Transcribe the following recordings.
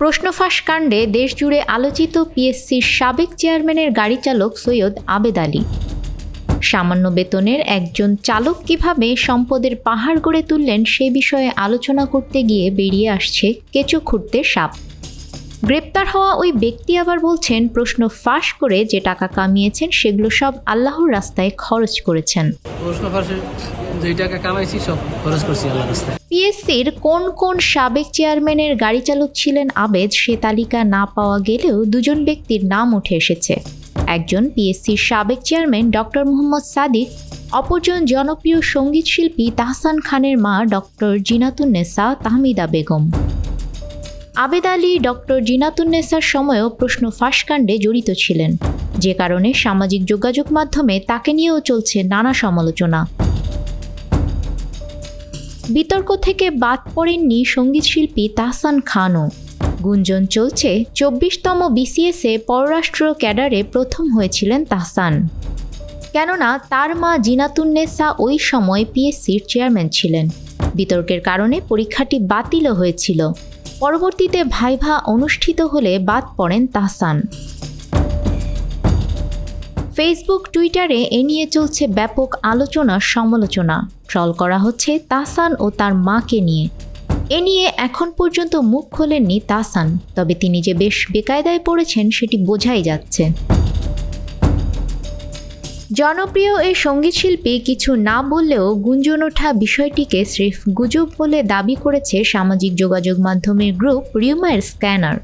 প্রশ্নফাঁস কাণ্ডে দেশজুড়ে আলোচিত পিএসসির সাবেক চেয়ারম্যানের গাড়ি চালক সৈয়দ আবেদ আলী। সামান্য বেতনের একজন চালক কীভাবে সম্পদের পাহাড় গড়ে তুললেন সে বিষয়ে আলোচনা করতে গিয়ে বেরিয়ে আসছে কেঁচো খুঁড়তে সাপ। গ্রেপ্তার হওয়া ওই ব্যক্তি আবার বলছেন প্রশ্ন ফাঁস করে যে টাকা কামিয়েছেন সেগুলো সব আল্লাহর রাস্তায় খরচ করেছেন। প্রশ্ন যেই টাকা কামাইছি সব খরচ করছি আল্লাহ রাস্তায়। পিএসসির কোন কোন সাবেক চেয়ারম্যানের গাড়ি চালক ছিলেন আবেদ সে তালিকা না পাওয়া গেলেও দুজন ব্যক্তির নাম উঠে এসেছে। একজন পিএসসির সাবেক চেয়ারম্যান ডক্টর মোহাম্মদ সাদিক অপরজন জনপ্রিয় সংগীত শিল্পী তাহসান খানের মা ডক্টর জিনাতুন্নেসা তাহমিদা বেগম। আবেদ আলী, ডক্টর জিনাতুন্নেসার সময়ও প্রশ্ন ফাঁসকাণ্ডে জড়িত ছিলেন। যে কারণে সামাজিক যোগাযোগ মাধ্যমে তাকে নিয়েও চলছে নানা সমালোচনা। বিতর্ক থেকে বাদ পড়েননি সঙ্গীতশিল্পী তাহসান খানও। গুঞ্জন চলছে, চব্বিশতম বিসিএসে পররাষ্ট্র ক্যাডারে প্রথম হয়েছিলেন তাহসান। কেননা তার মা জিনাতুন্নেসা ওই সময় পিএসসির চেয়ারম্যান ছিলেন। বিতর্কের কারণে পরীক্ষাটি বাতিলও হয়েছিল। পরবর্তীতে ভাইভা অনুষ্ঠিত হলে বাদ পড়েন তাহসান। ফেসবুক, টুইটারে এ নিয়ে চলছে ব্যাপক আলোচনা, সমালোচনা। ট্রল করা হচ্ছে তাসান ও তার মাকে নিয়ে। এ নিয়ে এখন পর্যন্ত মুখ খোলেননি তাসান তবে তিনি যে বেশ বেকায়দায় পড়েছেন সেটি বোঝাই যাচ্ছে। জনপ্রিয় এই সঙ্গীতশিল্পী কিছু না বললেও গুঞ্জন ওঠা বিষয়টিকে স্রেফ গুজব বলে দাবি করেছে সামাজিক যোগাযোগ মাধ্যমের group Rumor Scanner.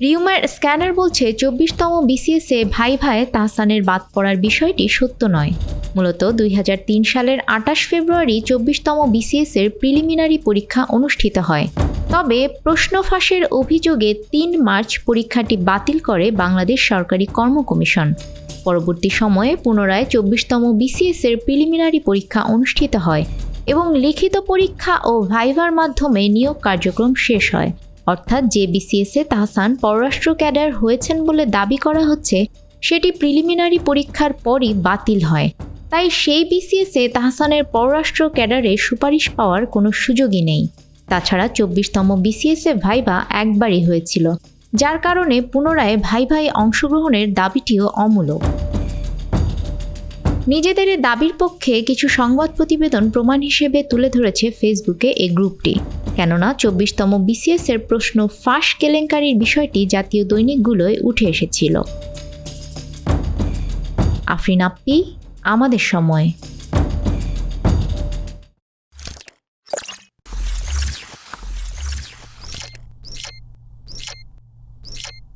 Rumor Scanner বলছে, চব্বিশতম বিসিএসে ভাই ভাই তাহসানের বাদ পড়ার বিষয়টি সত্য নয়। মূলত দুই হাজার তিন সালের আটাশ ফেব্রুয়ারি চব্বিশতম বিসিএসের প্রিলিমিনারি পরীক্ষা অনুষ্ঠিত হয়। তবে প্রশ্ন ফাঁসের অভিযোগে তিন মার্চ পরীক্ষাটি বাতিল করে বাংলাদেশ সরকারি কর্ম কমিশন। পরবর্তী সময়ে পুনরায় চব্বিশতম বিসিএসের প্রিলিমিনারি পরীক্ষা অনুষ্ঠিত হয় এবং লিখিত পরীক্ষা ও ভাইভার মাধ্যমে নিয়োগ কার্যক্রম শেষ হয়। অর্থাৎ যে বিসিএসে তাহসান পররাষ্ট্র ক্যাডার হয়েছেন বলে দাবি করা হচ্ছে, সেটি প্রিলিমিনারি পরীক্ষার পরই বাতিল হয়। তাই সেই বিসিএসে তাহসানের পররাষ্ট্র ক্যাডারে সুপারিশ পাওয়ার কোনো সুযোগই নেই। তাছাড়া চব্বিশতম বিসিএসে ভাইভা একবারই হয়েছিল, যার কারণে পুনরায় ভাই ভাই অংশগ্রহণের দাবিটিও অমূলক। নিজেদের দাবির পক্ষে কিছু সংবাদ প্রতিবেদন প্রমাণ হিসেবে তুলে ধরেছে ফেসবুকে এই গ্রুপটি। কেননা চব্বিশতম বিসিএস এর প্রশ্ন ফাঁস কেলেঙ্কারির বিষয়টি জাতীয় দৈনিকগুলোয় উঠে এসেছিল। আফরিন আপ্পি আমাদের সময়।